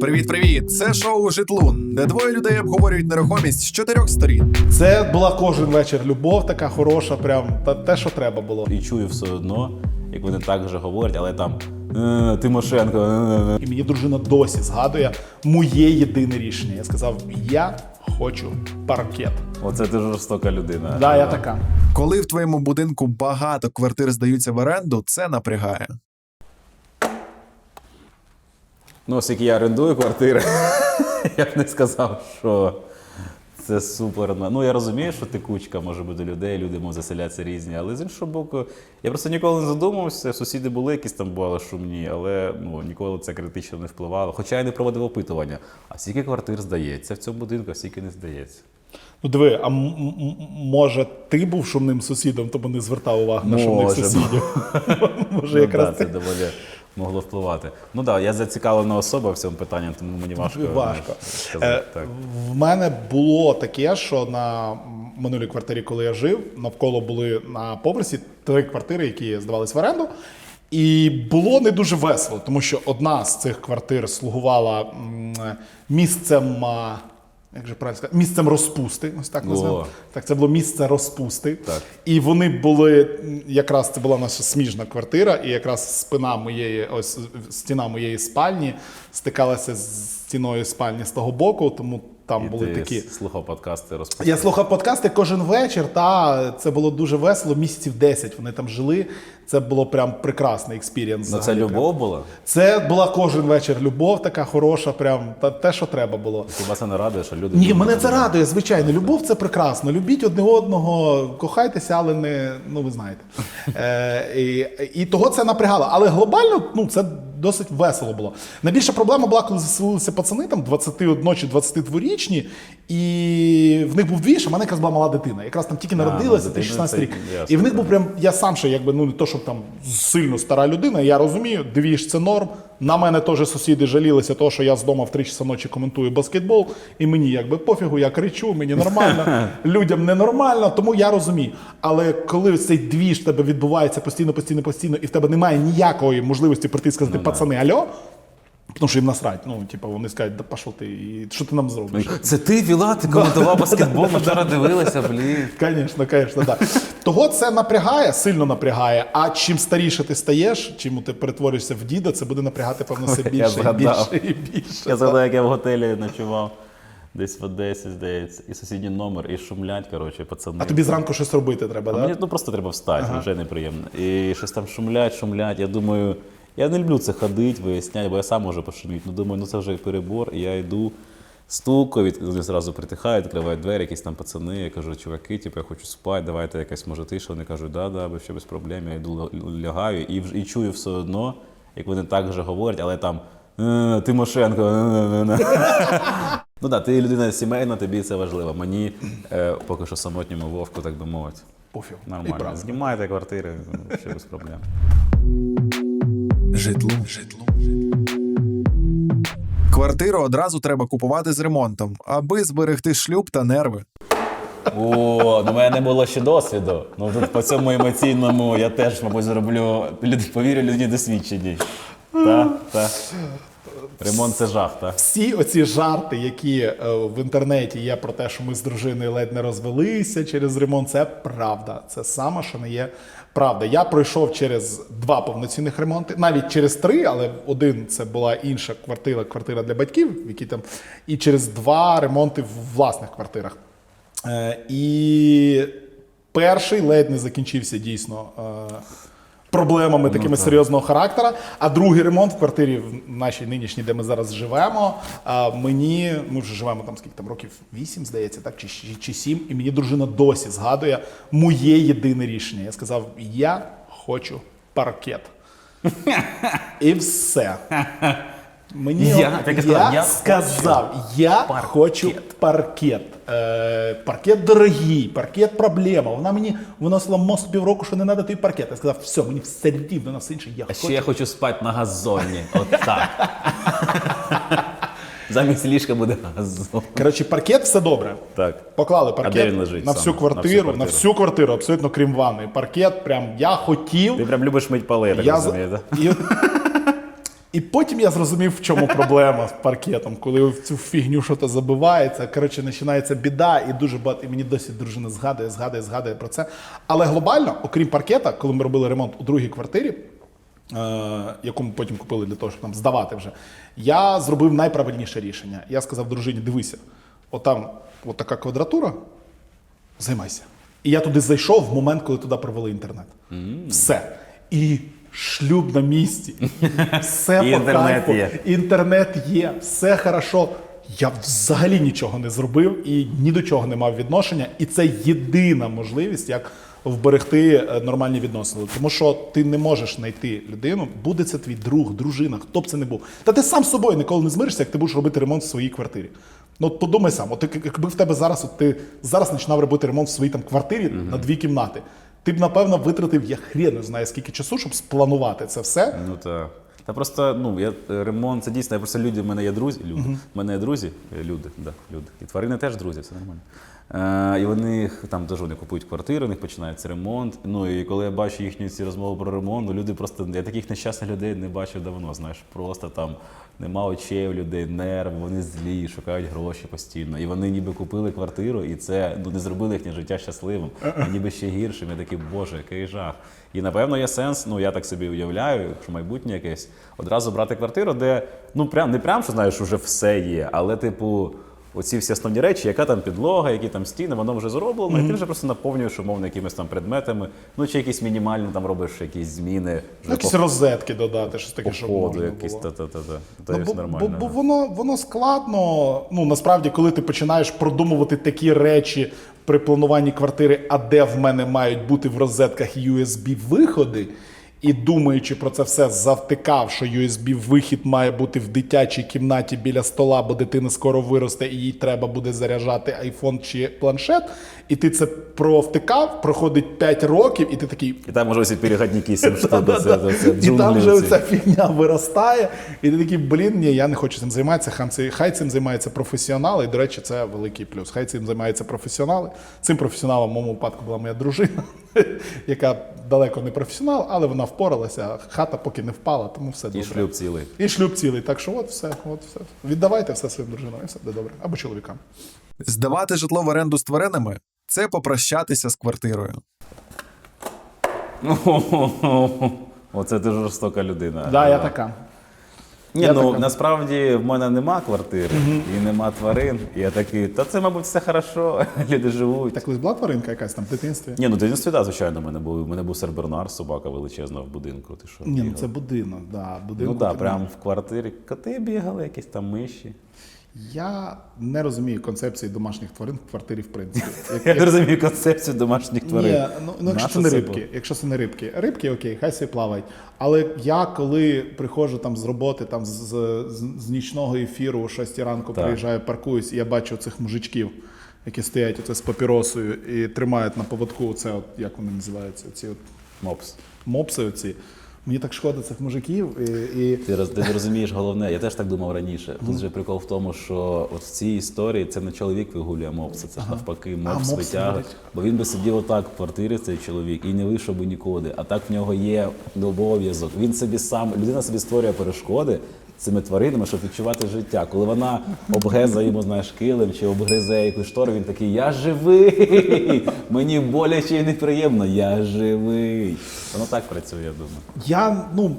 Привіт, привіт! Це шоу Житлун, де двоє людей обговорюють нерухомість з чотирьох сторін. Це була кожен вечір любов, така хороша, прям та те, що треба було. І чую все одно, як вони так же говорять, але там «Е, Тимошенко. е, е». І мені дружина досі згадує моє єдине рішення. Я сказав: я хочу паркет. Оце ти жорстока людина. Да, я така. Коли в твоєму будинку багато квартир здаються в оренду, це напрягає. Ну, оскільки я орендую квартири, я б не сказав, що це супер. Ну, я розумію, що текучка може бути людей, люди можуть заселятися різні, але з іншого боку, я просто ніколи не задумувався. Сусіди були якісь там бували шумні, але ну, ніколи це критично не впливало. Хоча я не проводив опитування. А скільки квартир здається в цьому будинку, а скільки не здається. Ну диви, а може ти був шумним сусідом, тому не звертав увагу на шумних сусідів. Може, Ну, якраз це доволі могло впливати. Ну так, да, я зацікавлена особа в цьому питанні, тому мені важко, Важко. сказати. Е, так. В мене було таке, що на минулій квартирі, коли я жив, навколо були на поверсі три квартири, які здавались в оренду. І було не дуже весело, тому що одна з цих квартир слугувала місцем. Як же правильно сказати, місцем розпусти, ось так назвемо. О. Так, це було місце розпусти. Так. І вони були якраз це була наша сміжна квартира, і якраз спина моєї, ось стіна моєї спальні стикалася з стіною спальні з того боку, тому там І були ти такі. слухав подкасти, розповідав. Я слухав подкасти кожен вечір, та це було дуже весело. Місяців 10 вони там жили. Це було прям прекрасний експірієнс. Ну, це любов була? Це була кожен вечір любов, така хороша, прям та те, що треба було. Хіба це не радує, що люди. Ні, мене це радує, звичайно. Любов це прекрасно. Любіть одне одного, кохайтеся, але не ну ви знаєте. Е, і, і того це напрягало. Але глобально ну це досить весело було. Найбільша проблема була, коли заселилися пацани, там 21 чи 22-річні, і в них був двіж, а в мене якраз була мала дитина. Якраз там тільки народилася, дитина 16 рік. І в них був прям я сам ще якби ну не то, щоб там сильно стара людина. Я розумію, двіж це норм. На мене теж сусіди жалілися, того, що я з дому в 3 часа ночі коментую баскетбол, і мені якби пофігу, я кричу, мені нормально, людям ненормально, тому я розумію. Але коли цей двіж в тебе відбувається постійно, постійно, постійно, і в тебе немає ніякої можливості прийти і сказати, пацани, альо. Тому що їм насрать. Ну, типу, вони скажуть, да пішов ти, і що ти нам зробиш? Це ти, Віла, ти коментував баскетбол, ми вчора дивилися, блін. Звісно, звісно, так. Того це напрягає, сильно напрягає. А чим старіше ти стаєш, чим ти перетворюєшся в діда, це буде напрягати, певно, все більше і більше і більше. Я згадав, як я в готелі ночував. Десь в Одесі, здається, і сусідній номер, і шумлять, коротше, пацани. А тобі зранку щось робити треба, так? мені ну, просто треба встати, вже неприємно. І щось там шумлять, шумлять. Я думаю, я не люблю це ходити, виясняти, бо я сам можу пошуміти. Ну думаю, ну це вже перебор. І я йду, стуку, від... вони зразу притихають, відкривають двері, якісь там пацани. Я кажу, чуваки, типу, я хочу спати, давайте якась може тиша. Вони кажуть, да, да, без- що без проблем. Я йду лягаю і, і чую все одно, як вони так же говорять, але там «Е, Тимошенко. е, е, е». Ну так, ти людина сімейна, тобі це важливо. Мені поки що самотньому вовку, так би мовити. Пофіг. Нормально. Знімайте квартири, ще без проблем. Житлун. Житлун. Квартиру одразу треба купувати з ремонтом, аби зберегти шлюб та нерви. О, ну в мене не було ще досвіду. Ну тут по цьому емоційному я теж, мабуть, зроблю повірю людині. Та, та. Ремонт це жах, та. Всі оці жарти, які е, в інтернеті є про те, що ми з дружиною ледь не розвелися через ремонт, це правда. Це саме, що не є правда. Я пройшов через два повноцінних ремонти, навіть через три, але один це була інша квартира, квартира для батьків, які там, і через два ремонти в власних квартирах. Е, і перший ледь не закінчився дійсно. Е, Проблемами такими серйозного характера. А другий ремонт в квартирі в нашій нинішній, де ми зараз живемо. а, Мені ми вже живемо там скільки там років вісім, здається, так чи, чи, сім. І мені дружина досі згадує моє єдине рішення. Я сказав: я хочу паркет. І все. Мені Я- я, сказав, я сказав, я хочу паркет. Е, паркет дорогий, паркет проблема. Вона мені виносила мозк півроку, що не треба той паркет. Я сказав, все, мені все рівно на все інше. Я А ще хочу. я хочу спати на газоні. От так. Замість ліжка буде газон. Коротше, паркет все добре. Так. Поклали паркет де він лежить на, всю На квартиру, на всю квартиру, абсолютно крім ванної. Паркет, прям я хотів. Ти прям любиш мить пали, я так Я, розумію, так? і, І потім я зрозумів, в чому проблема з паркетом, коли в цю фігню щось забивається. Коротше, починається біда, і дуже багато. І мені досі дружина згадує, згадує, згадує про це. Але глобально, окрім паркета, коли ми робили ремонт у другій квартирі, е, яку ми потім купили для того, щоб там здавати вже, я зробив найправильніше рішення. Я сказав дружині: дивися, отам от така квадратура, займайся. І я туди зайшов в момент, коли туди провели інтернет. Все. І шлюб на місці. Все І по інтернет кайфу. є. Інтернет є, все хорошо. Я взагалі нічого не зробив і ні до чого не мав відношення. І це єдина можливість, як вберегти е, нормальні відносини. Тому що ти не можеш знайти людину, буде це твій друг, дружина, хто б це не був. Та ти сам з собою ніколи не змиришся, як ти будеш робити ремонт в своїй квартирі. Ну от подумай сам, от як- якби в тебе зараз, от ти зараз починав робити ремонт в своїй там квартирі на дві кімнати. Ти б напевно витратив, я хрен не знаю скільки часу, щоб спланувати це все. Ну так. Та просто ну я е, ремонт, це дійсно. Я просто люди. В мене є друзі. Люди. В мене є друзі, люди, да, люди. І тварини теж друзі, все нормально. Е, і вони там теж вони купують квартири, у них починається ремонт. Ну і коли я бачу їхні ці розмови про ремонт, ну люди просто я таких нещасних людей не бачив давно. Знаєш, просто там нема очей у людей, нерв, вони злі, шукають гроші постійно. І вони ніби купили квартиру, і це ну не зробили їхнє життя щасливим, а ніби ще гіршим. Я такий, боже, який жах. І напевно є сенс, ну я так собі уявляю, що майбутнє якесь одразу брати квартиру, де ну прям не прям, що знаєш, вже все є, але типу. Оці всі основні речі, яка там підлога, які там стіни, воно вже зроблено, і ти вже просто наповнюєш умовно якимись там предметами. Ну чи якісь мінімальні там робиш якісь зміни, вже Ну, якісь по, розетки додати, щось таке, по щоб ходу, можна якісь було. та-та-та-та. Та Ну, бо, нормально. бо, бо воно, воно складно. Ну насправді, коли ти починаєш продумувати такі речі при плануванні квартири, а де в мене мають бути в розетках USB-виходи, і думаючи про це все, завтикав, що USB-вихід має бути в дитячій кімнаті біля стола, бо дитина скоро виросте і їй треба буде заряджати айфон чи планшет. І ти це провтикав, проходить 5 років, і ти такий. І там може всі це, І там вже оця фігня виростає, і ти такий, блін, ні, я не хочу цим займатися. Хай, хай цим займаються професіонали. І, до речі, це великий плюс. Хай цим займаються професіонали. Цим професіоналом в моєму випадку була моя дружина, яка далеко не професіонал, але вона впоралася. Хата поки не впала, тому все І добре. шлюб цілий. І шлюб цілий. Так що от все, от все. Віддавайте все своїм дружинам, і все буде добре. Або чоловікам. Здавати житло в оренду з тваринами це попрощатися з квартирою. Оце ти жорстока людина. Да, я така. Ні, Я ну така. насправді в мене нема квартири і нема тварин. І я такий, та це, мабуть, все хорошо. Люди живуть. Так колись була тваринка якась там в дитинстві? Ні, ну в дитинстві, да, звичайно, в мене був. У мене був сербернар, собака величезна в будинку. Ти що? Ні, ну бігав? це будинок, да. Будинок Ну так, да, прямо в квартирі. Коти бігали, якісь там миші. Я не розумію концепції домашніх тварин в квартирі, в принципі. Як- Я не розумію концепцію домашніх тварин. Ні, ну, ну якщо це не це рибки, якщо це не рибки, рибки окей, хай собі плавають. Але я коли приходжу там з роботи, там з, з, з нічного ефіру о 6 ранку Так. приїжджаю, паркуюсь, і я бачу цих мужичків, які стоять оце з папіросою і тримають на поводку оце, от, як вони називаються, ці от Мопс. мопси. Оці. Мені так шкода цих мужиків. І, і... Ти, роз, ти не розумієш головне, я теж так думав раніше. Тут же прикол в тому, що от в цій історії це не чоловік вигулює мопса, це ага. навпаки мопс витягує. Бо він би сидів отак в квартирі, цей чоловік, і не вийшов би нікуди. А так в нього є обов'язок. Він собі сам, людина собі створює перешкоди цими тваринами, щоб відчувати життя. Коли вона обгезе йому, знаєш, килим чи обгризе якусь штору, він такий: Я живий! Мені боляче і неприємно, я живий. Воно так працює, я думаю. Я, ну,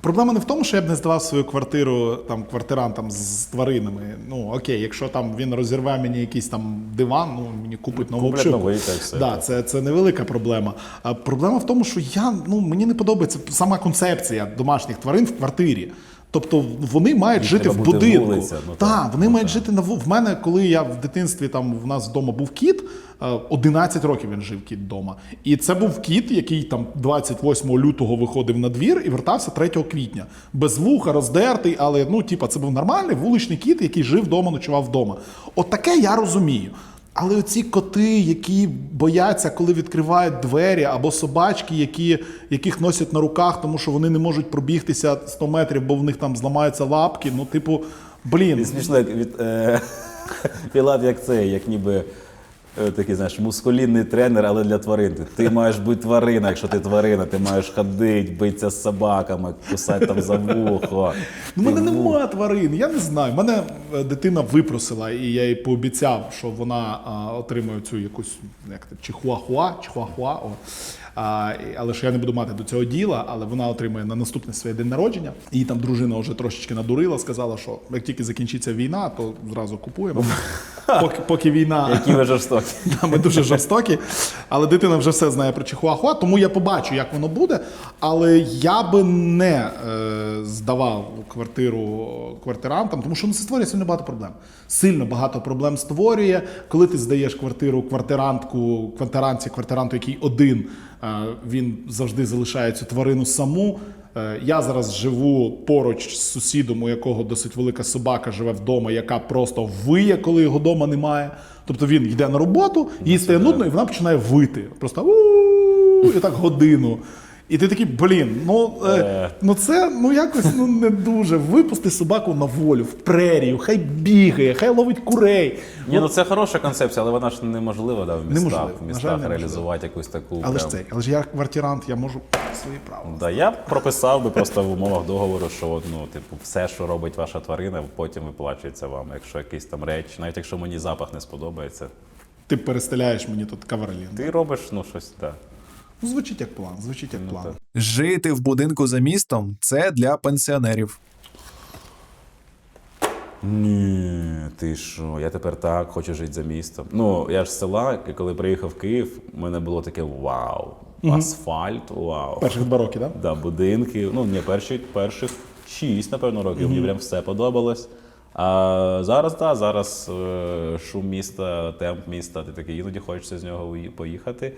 проблема не в тому, що я б не здавав свою квартиру там, квартирантам з тваринами. Ну, окей, якщо там він розірве мені якийсь там диван, ну мені купить нову обшивку. Да, це, це невелика проблема. А проблема в тому, що я, ну, мені не подобається сама концепція домашніх тварин в квартирі. Тобто вони мають Їх жити в будинку. вулиця, ну, так, так, вони ну, мають так. жити на в мене, коли я в дитинстві там в нас вдома був кіт, е, 11 років він жив кіт вдома. І це був кіт, який там 28 лютого виходив на двір і вертався 3 квітня. Без вуха, роздертий, але ну, типа, це був нормальний вуличний кіт, який жив вдома, ночував вдома. От таке я розумію. Але оці коти, які бояться, коли відкривають двері, або собачки, які, яких носять на руках, тому що вони не можуть пробігтися 100 метрів, бо в них там зламаються лапки. Ну, типу, блін, смішно, від е, Пілат як цей, як ніби такий, знаєш, мускулінний тренер, але для тварин. Ти- маєш бути тварина, якщо ти тварина, ти маєш ходити, битися з собаками, кусати там за вухо. Ну, в мене нема тварин, я не знаю. Мене е, дитина випросила, і я їй пообіцяв, що вона а, отримує цю якусь як це, чихуахуа, чихуахуа, о. А, але що я не буду мати до цього діла, але вона отримує на наступний свій день народження. Її там дружина вже трошечки надурила, сказала, що як тільки закінчиться війна, то зразу купуємо. Поки, поки війна. Які ви жорстокі. Да, Ми дуже жорстокі, але дитина вже все знає про чихуахуа, тому я побачу, як воно буде. Але я би не е, здавав квартиру квартирантам, тому що ну, це створює сильно багато проблем. Сильно багато проблем створює. Коли ти здаєш квартиру квартирантку, квартирантці, квартиранту, який один, е, він завжди залишає цю тварину саму. Е, Я зараз живу поруч з сусідом, у якого досить велика собака живе вдома, яка просто виє, коли його вдома немає. Тобто він йде на роботу, їй стає нудно, і вона починає вити. Просто «У-у-у», і так годину. І ти такий, блін, ну, е, ну це ну якось ну не дуже. Випусти собаку на волю, в прерію, хай бігає, хай ловить курей. Ні, ну це хороша концепція, але вона ж неможлива да, в містах, Неможливо, в містах жаль, реалізувати якусь таку. Але ж прям- це, але ж я квартирант, я можу свої права. Да, я б прописав би просто в умовах договору, що ну, типу, все, що робить ваша тварина, потім виплачується вам. Якщо якийсь там реч, навіть якщо мені запах не сподобається, Ти перестеляєш мені тут каверлін. ти робиш ну щось так. Ну, звучить як план, звучить як план. так. Жити в будинку за містом це для пенсіонерів. Ні, ти що, я тепер так хочу жити за містом. Ну, я ж з села, і коли приїхав в Київ, у мене було таке вау. Асфальт, вау. Перших два роки, так? Да? Да, будинки. Ну, не перші, перших шість, напевно, років. Мені прям все подобалось. А зараз, так, зараз е, шум міста, темп міста, ти такий іноді хочеться з нього уї- поїхати.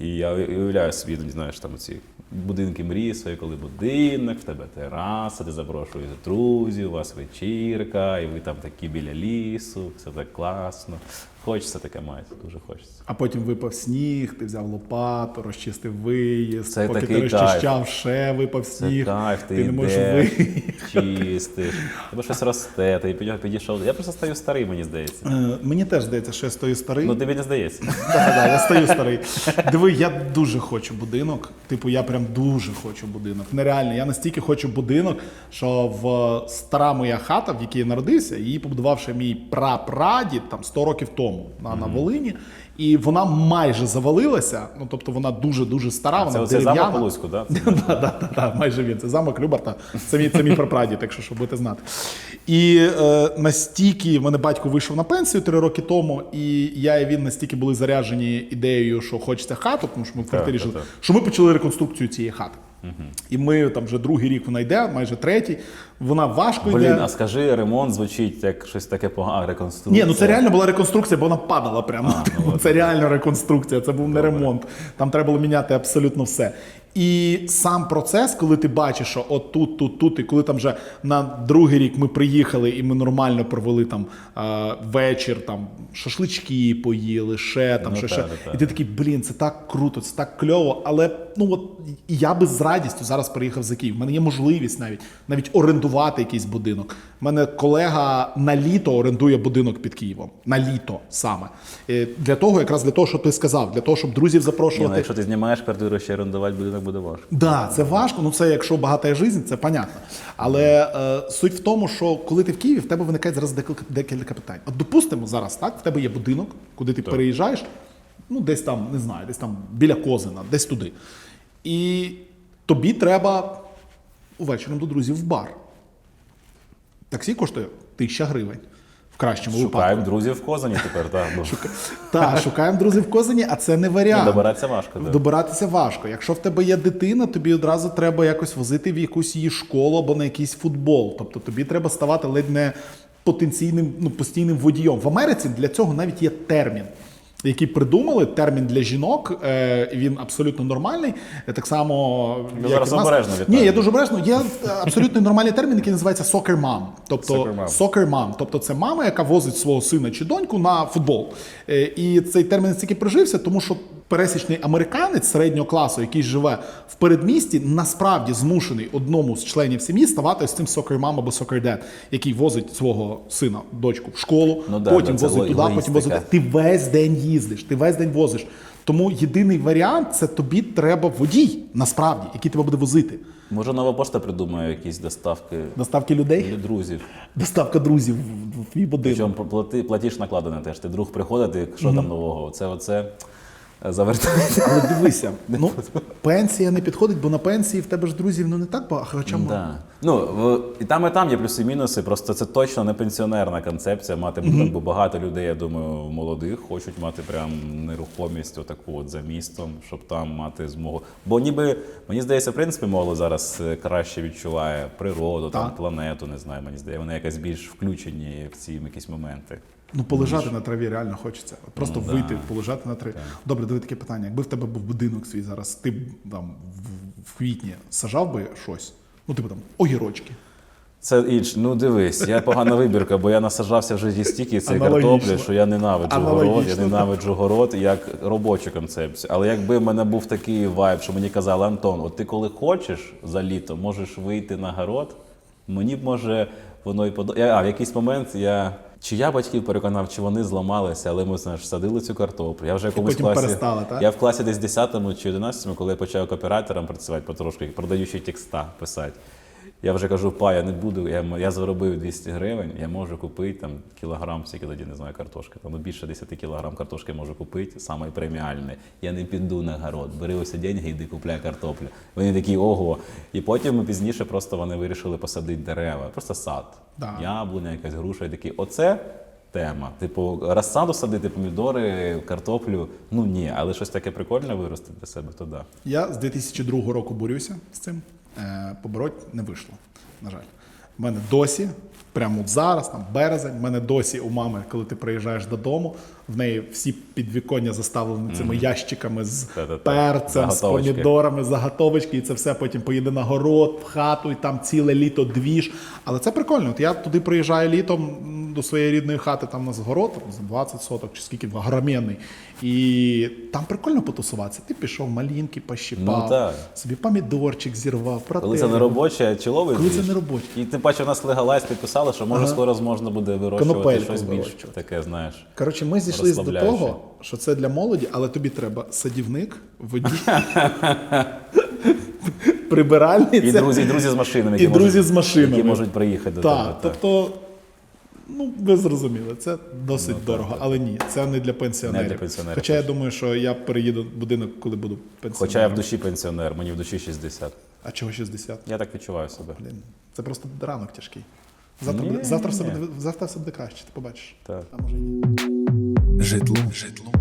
І я уявляю собі, знаєш, там ці будинки мрії свої, коли будинок, в тебе тераса, ти запрошуєш друзів, у вас вечірка, і ви там такі біля лісу, все так класно. Хочеться таке мати, дуже хочеться. А потім випав сніг, ти взяв лопату, розчистив виїзд, Це поки такий ти розчищав, ще випав сніг. кайф, ти, ти не можеш йдеш, виїхати. чистиш, тебе щось росте, ти підійшов- підійшов. Я просто стаю старий, мені здається. Е, Мені теж здається, що я стою старий. Ну тобі не здається. Да, да, я стаю старий. Диви, я дуже хочу будинок. Типу, я прям дуже хочу будинок. Нереально, я настільки хочу будинок, що в стара моя хата, в якій я народився, її побудував ще мій прапрадід там 100 років тому на, на Волині. І вона майже завалилася. Ну тобто вона дуже дуже стара. Вона дерев'яна. замок по Луцьку, так? Да, да, да, да, майже він. Це замок Любарта. Це мій, це мій прапрадід, якщо що будете знати. І е, настільки в мене батько вийшов на пенсію три роки тому, і я і він настільки були заряджені ідеєю, що хочеться хату, тому що ми в квартирі жили, що ми почали реконструкцію цієї хати. І ми там вже другий рік вона йде, майже третій. Вона важко Блін, йде. а скажи, ремонт звучить як щось таке погане, реконструкція. Ні, ну це реально була реконструкція, бо вона падала прямо. ну, це реально реконструкція, це був не ремонт. Там треба було міняти абсолютно все. І сам процес, коли ти бачиш, що от тут, тут, тут, і коли там вже на другий рік ми приїхали, і ми нормально провели там е, вечір, там шашлички поїли, ще там, Ну, ще, так, ще. так, так. І ти такий, блін, це так круто, це так кльово. Але ну от я би з радістю зараз переїхав за Київ. У мене є можливість навіть навіть орендувати якийсь будинок. У мене колега на літо орендує будинок під Києвом. На літо саме. Е, Для того, якраз для того, що ти сказав, для того, щоб друзів Ні, ну, якщо ти знімаєш квартиру, ще орендувати будинок буде важко. Да, це важко. Ну це якщо багата життя, це понятно. Але е, суть в тому, що коли ти в Києві, в тебе виникає зараз декілька, декілька питань. От допустимо, зараз так, в тебе є будинок, куди ти переїжджаєш, ну десь там, не знаю, десь там біля Козина, десь туди. І тобі треба увечером до друзів в бар. Таксі коштує тисяча гривень в шукаємо випадку. Шукаємо друзів в Козані тепер, так. Так, шукаємо друзів в Козані, а це не варіант. Добиратися важко. так. Добиратися важко. Якщо в тебе є дитина, тобі одразу треба якось возити в якусь її школу або на якийсь футбол. Тобто тобі треба ставати ледь не потенційним, ну постійним водієм. В Америці для цього навіть є термін. Який придумали термін для жінок, е, він абсолютно нормальний. Е, Так само Ви зараз і нас. обережно Ні, я дуже обережно. Є абсолютно нормальний термін, який називається soccer mom. Тобто Soccer mom. soccer mom. Тобто це мама, яка возить свого сина чи доньку на футбол. Е, І цей термін стільки прижився, тому що пересічний американець середнього класу, який живе в передмісті, насправді змушений одному з членів сім'ї ставати ось цим mom або dad, який возить свого сина, дочку в школу, Ну да, потім да, це возить туди, потім возить. Ти весь день їздиш, ти весь день возиш. Тому єдиний варіант це тобі треба водій, насправді, який тебе буде возити. Може, нова пошта придумає якісь доставки Доставки людей, для друзів. доставка друзів в- твій будинок. Причому плати, платіж накладений теж. Ти друг приходить, і що там нового? Оце, оце е, завертається. Але дивися, ну пенсія не підходить, бо на пенсії в тебе ж друзів ну не так багато. Хоча. Ну, в- і там, і там є плюси і мінуси. Просто це точно не пенсіонерна концепція мати бо багато людей, я думаю, молодих хочуть мати прям нерухомість отаку от за містом, щоб там мати змогу. Бо ніби, мені здається, в принципі, молодь зараз е, краще відчуває природу, там, планету, не знаю, мені здається, вони якось більш включені в ці якісь моменти. Ну, полежати на траві реально хочеться. От Просто Ну, да. вийти, полежати на траві. Добре, диви таке питання. Якби в тебе був будинок свій зараз, ти б там в, в квітні сажав би щось? Ну, типу там огірочки. Це інш. Ну дивись, я погана вибірка, бо я насаджався в житті стільки цієї Аналогічно. картоплі, що я ненавиджу город, я ненавиджу город як робочу концепцію. Але якби в мене був такий вайб, що мені казали, Антон, от ти коли хочеш за літо, можеш вийти на город, мені б може воно і подобається. А в якийсь момент я. Чи я батьків переконав, чи вони зламалися, але ми знаєш, садили цю картоплю. Я вже в якомусь класі. перестала, так? Я в класі десь 10 чи 11, коли я почав кооператором працювати потрошки, продаючи текста писати. Я вже кажу, па, я не буду, я, я заробив 200 гривень, я можу купити там кілограм, скільки тоді не знаю, картошки. Там ну, більше 10 кілограм картошки можу купити, саме преміальне. Я не піду на город, бери ось деньги, йди купляй картоплю. Вони такі, ого. І потім пізніше просто вони вирішили посадити дерева, просто сад. Да. Яблуня, якась груша, і такі, оце. Тема. Типу, розсаду садити, помідори, картоплю. Ну ні, але щось таке прикольне вирости для себе, то да. Я з 2002 року борюся з цим. Е, побороть не вийшло, на жаль. У мене досі, прямо от зараз, там березень, в мене досі у мами, коли ти приїжджаєш додому, в неї всі підвіконня заставлені цими ящиками з Та-та-та. перцем, з помідорами, заготовочки, і це все потім поїде на город, в хату, і там ціле літо двіж. Але це прикольно. От я туди приїжджаю літом до своєї рідної хати, там у нас город за 20 соток чи скільки громадний. І там прикольно потусуватися. Ти пішов малінки, пощипав, Ну, так. собі помідорчик зірвав, Коли це не робоче, а чоловік. Коли це не робоче. І тим паче, у нас легалайз підписали, що може скоро можна буде вирощувати Конопельку щось більш таке, знаєш. Коротше, ми зійшлися до того, що це для молоді, але тобі треба садівник, водій, прибиральниця. І друзі, і друзі з машинами, І друзі можуть, з машинами. які можуть приїхати до Так, тебе. Так. тобто, ну ви зрозуміли, це досить дорого, але ні, це не для пенсіонерів. Не для пенсіонерів, Хоча я думаю, що я переїду в будинок, коли буду пенсіонером. Хоча я в душі пенсіонер, мені в душі 60. А чого 60? Я так відчуваю себе. Блін, це просто ранок тяжкий. Завтра, Ні, буде, завтра, ні, все буде, завтра все буде краще, ти побачиш. Так. А може і ні. Житло. Житло.